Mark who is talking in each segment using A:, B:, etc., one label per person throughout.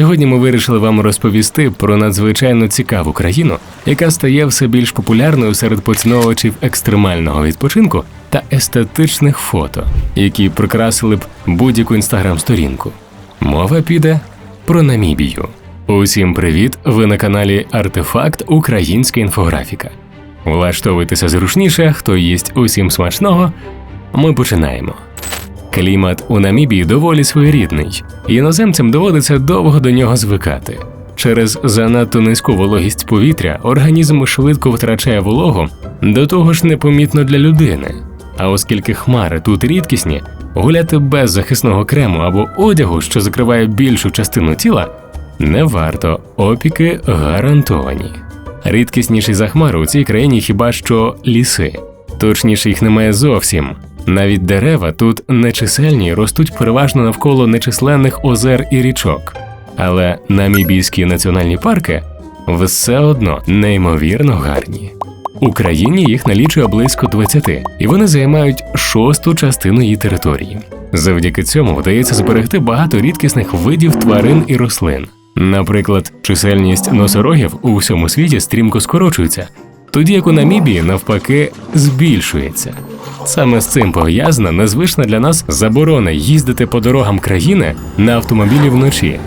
A: Сьогодні ми вирішили вам розповісти про надзвичайно цікаву країну, яка стає все більш популярною серед поціновувачів екстремального відпочинку та естетичних фото, які прикрасили б будь-яку інстаграм-сторінку. Мова піде про Намібію. Усім привіт! Ви на каналі Артефакт Українська інфографіка. Влаштовуйтеся зручніше, хто їсть усім смачного. Ми починаємо. Клімат у Намібії доволі своєрідний, іноземцям доводиться довго до нього звикати. Через занадто низьку вологість повітря організм швидко втрачає вологу, до того ж непомітно для людини. А оскільки хмари тут рідкісні, гуляти без захисного крему або одягу, що закриває більшу частину тіла, не варто, опіки гарантовані. Рідкісніші за хмари у цій країні хіба що ліси. Точніше, їх немає зовсім. Навіть дерева тут нечисельні ростуть переважно навколо нечисленних озер і річок. Але намібійські національні парки все одно неймовірно гарні. У країні їх налічує близько 20, і вони займають шосту частину її території. Завдяки цьому вдається зберегти багато рідкісних видів тварин і рослин. Наприклад, чисельність носорогів у всьому світі стрімко скорочується, тоді як у Намібії навпаки збільшується. Саме з цим пов'язана незвична для нас заборона їздити по дорогам країни на автомобілі вночі.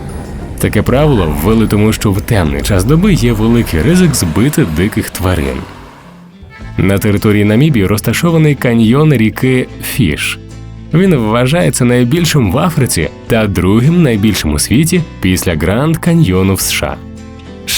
A: Таке правило ввели тому, що в темний час доби є великий ризик збити диких тварин. На території Намібії розташований каньйон ріки Фіш. Він вважається найбільшим в Африці та другим найбільшим у світі після Гранд Каньйону в США.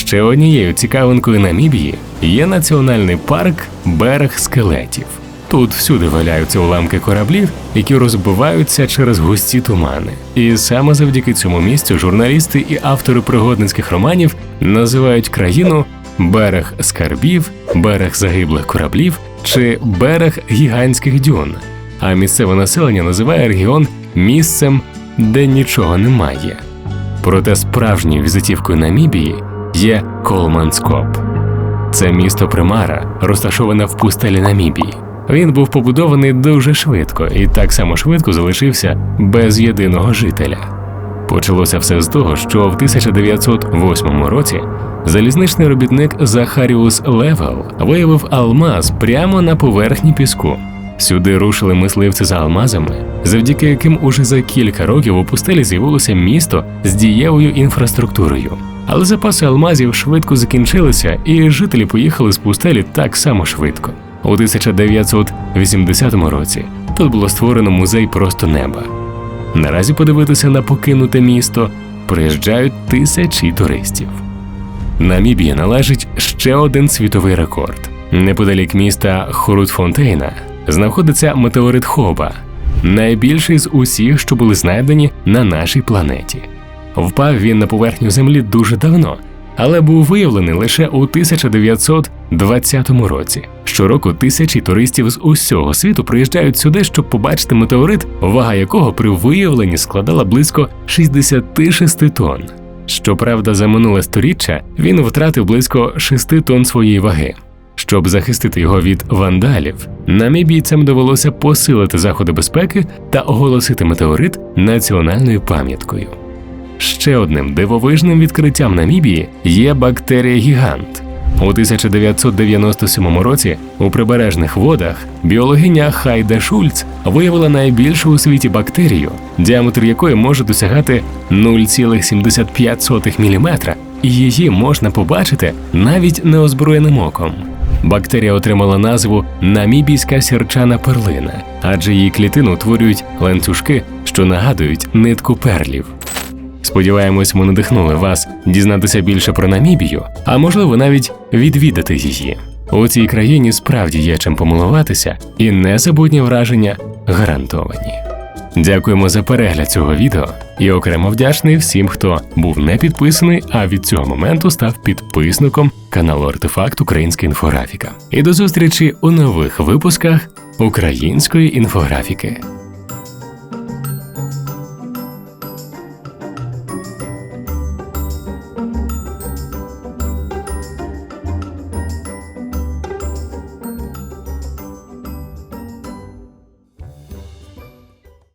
A: Ще однією цікавинкою Намібії є національний парк Берег скелетів. Тут всюди валяються уламки кораблів, які розбиваються через густі тумани. І саме завдяки цьому місцю журналісти і автори пригодницьких романів називають країну берег скарбів, берег загиблих кораблів чи берег гігантських дюн. А місцеве населення називає регіон місцем, де нічого немає. Проте справжньою візитівкою Намібії є Колманскоп. Це місто Примара, розташоване в пустелі Намібії. Він був побудований дуже швидко і так само швидко залишився без єдиного жителя. Почалося все з того, що в 1908 році залізничний робітник Захаріус Левел виявив алмаз прямо на поверхні піску. Сюди рушили мисливці за алмазами, завдяки яким уже за кілька років у пустелі з'явилося місто з дієвою інфраструктурою. Але запаси алмазів швидко закінчилися, і жителі поїхали з пустелі так само швидко. У 1980 році тут було створено музей просто неба. Наразі подивитися на покинуте місто приїжджають тисячі туристів. Намібії належить ще один світовий рекорд. Неподалік міста Хорутфонтейна знаходиться метеорит Хоба, найбільший з усіх, що були знайдені на нашій планеті. Впав він на поверхню Землі дуже давно, але був виявлений лише у 1920 році. Щороку тисячі туристів з усього світу приїжджають сюди, щоб побачити метеорит, вага якого при виявленні складала близько 66 тонн. Щоправда, за минуле сторіччя він втратив близько 6 тонн своєї ваги. Щоб захистити його від вандалів, намібійцям довелося посилити заходи безпеки та оголосити метеорит національною пам'яткою. Ще одним дивовижним відкриттям Намібії є бактерія гігант. У 1997 році у прибережних водах біологиня Хайда Шульц виявила найбільшу у світі бактерію, діаметр якої може досягати 0,75 мм, і її можна побачити навіть неозброєним оком. Бактерія отримала назву намібійська сірчана перлина, адже її клітину утворюють ланцюжки, що нагадують нитку перлів. Сподіваємось, ми надихнули вас дізнатися більше про Намібію, а можливо навіть відвідати її. У цій країні справді є чим помилуватися, і незабутні враження гарантовані. Дякуємо за перегляд цього відео і окремо вдячний всім, хто був не підписаний, а від цього моменту став підписником каналу Артефакт Українська інфографіка. І до зустрічі у нових випусках української інфографіки.